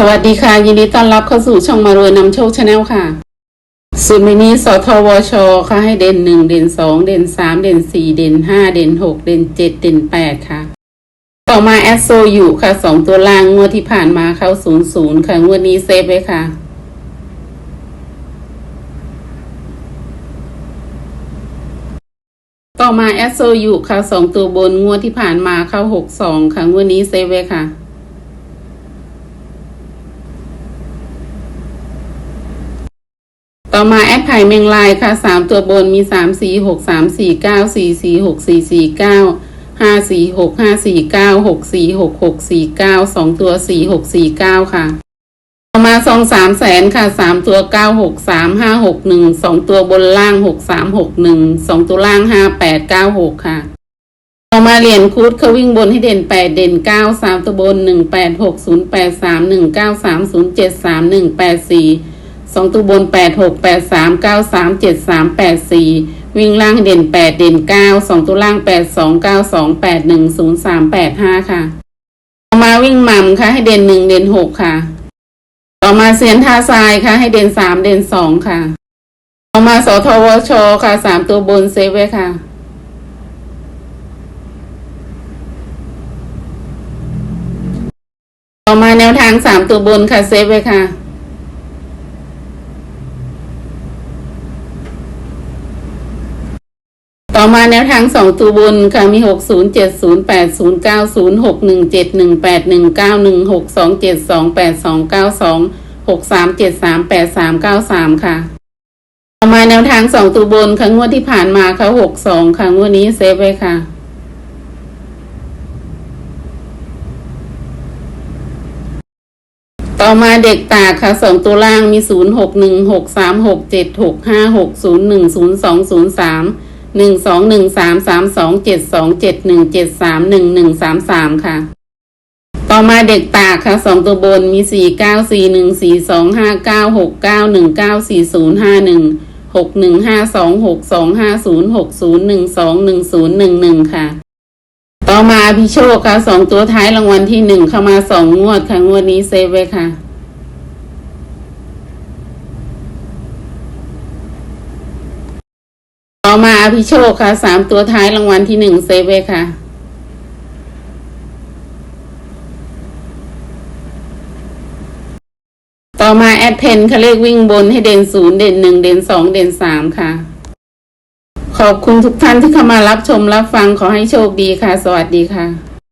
สวัสดีค่ะ ยินดีต้อนรับเข้าสู่ช่องมารวยนำโชคชาแนลค่ะสูตรมินิสทวชค่ะให้เด่นหนึ่งเด่นสองเด่นสามเด่นสี่เด่นห้าเด่นหกเด่นเจ็ดเด่นแปดค่ะ ต่อมาแอสโซอยู่ค่ะสองตัวล่างงวดที่ผ่านมาเข้าศูนย์ศูนย์ค่ะงวดนี้เซฟไว้ค่ะต่อมาแอสโซอยู่ค่ะสองตัวบนงวดที่ผ่านมาเข้าหกสองค่ะงวดนี้เซฟไว้ค่ะ ต่อมาแอปไผ่เมงลายค่ะสามตัวบนมีสามสี่หกสามสี่เก้าสี่สี่หกสี่สี่เก้าห้าสี่หกห้าสี่เก้าหกสี่หกหกสี่เก้าสองตัวสี่หกสี่เก้าค่ะ ต่อมาซองสามแสนค่ะสามตัวเก้าหกสามห้าหกหนึ่งสองตัวบนล่างหกสามหกหนึ่งสองตัวล่างห้าแปดเก้าหกค่ะต่อมาเหรียญคูดเขาวิ่งบนให้เด่นแปดเด่นเก้าสามตัวบนหนึ่งแปดหกศูนย์แปดสามหนึ่งเก้าสามศูนย์เจ็ดสามหนึ่งแปดสี่ สองตัวบนแปดหกแปดสามเก้าสามเจ็ดสามแปดสี่วิ่งล่างเด่นแปดเด่นเก้าสองตัวล่างแปดสองเก้าสองแปดหนึ่งศูนย์สามแปดห้าค่ะ ต่อมาวิ่งหม่ำค่ะ ให้เด่นหนึ่งเด่นหกค่ะ ต่อมาเสียนท่าทรายค่ะ ให้เด่นสามเด่นสองค่ะ ต่อมาสทวชค่ะสามตัวบนเซฟไว้ค่ะต่อมาแนวทางสามตัวบนค่ะเซฟไว้ค่ะ ต่อมาแนวทางสองตัวบนค่ะมีหกศูนย์เจ็ดศูนย์แปดศูนย์เก้าศูนย์หกหนึ่งเจ็ดหนึ่งแปดหนึ่งเก้าหนึ่งหกสองเจ็ดสองแปดสองเก้าสองหกสามเจ็ดสามแปดสามเก้าสามค่ะ ต่อมาแนวทางสองตัวบนค่ะงวดที่ผ่านมาค่ะหกสองค่ะงวดนี้เซฟไว้ค่ะต่อมาเด็กตาค่ะสองตัวล่างมีศูนย์หกหนึ่งหกสามหกเจ็ดหกห้าหกศูนย์หนึ่งศูนย์สองศูนย์สาม หนึ่งสองหนึ่งสามสามสองเจ็ดสองเจ็ดหนึ่งเจ็ดสามหนึ่งหนึ่งสามสามค่ะ ต่อมาเด็กตากค่ะสองตัวบนมีสี่เก้าสี่หนึ่งสี่สองห้าเก้าหกเก้าหนึ่งเก้าสี่ศูนย์ห้าหนึ่งหกหนึ่งห้าสองหกสองห้าศูนย์หกศูนย์หนึ่งสองหนึ่งศูนย์หนึ่งหนึ่งค่ะ ต่อมาพี่โชคค่ะสองตัวท้ายรางวัลที่หนึ่งเข้ามาสองงวดค่ะงวดนี้เซฟไว้ค่ะ ต่อ มาอภิโชคค่ะสามตัวท้ายรางวัลที่หนึ่งเซฟไว้ค่ะ ต่อมาแอดเพนค่ะเลขวิ่งบนให้เด่นศูนย์เด่นหนึ่งเด่นสองเด่นสามค่ะ ขอบคุณทุกท่านที่เข้ามารับชมรับฟังขอให้โชคดีค่ะ สวัสดีค่ะ